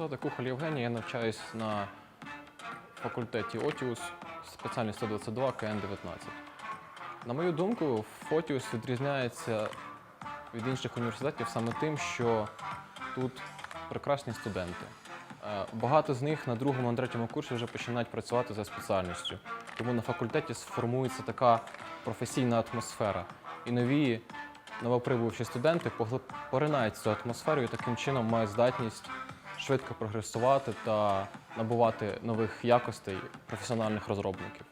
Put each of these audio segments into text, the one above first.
звати Кухоль Євгеній, я навчаюсь на факультеті Отіус, спеціальність 122 КН 19. На мою думку, Фотіус відрізняється від інших університетів саме тим, що тут прекрасні студенти. Е, Багато з них на другому, на третьому курсі вже починають працювати за спеціальністю. Тому на факультеті сформується така професійна атмосфера. І нові новоприбувші студенти поринають цю атмосферу і таким чином мають здатність швидко прогресувати та набувати нових якостей професіональних розробників.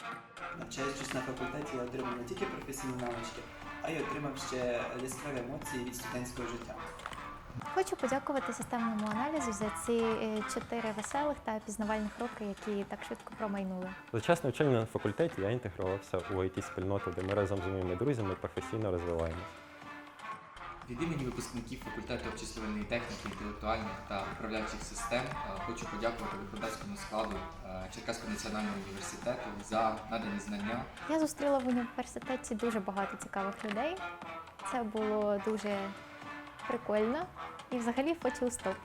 Навчаючись на факультеті, я отримав не тільки професійні навички, а й отримав ще яскраві емоції від студентського життя. Хочу подякувати системному аналізу за ці е, чотири веселих та пізнавальних роки, які так швидко промайнули. За час навчання на факультеті я інтегрувався у it спільноту де ми разом з моїми друзями професійно розвиваємося. Від імені випускників факультету обчислювальної техніки, інтелектуальних та управляючих систем е, хочу подякувати викладацькому складу е, Черкаського національного університету за надані знання Я зустріла в університеті дуже багато цікавих людей. Це було дуже прикольно і взагалі фотіустоп.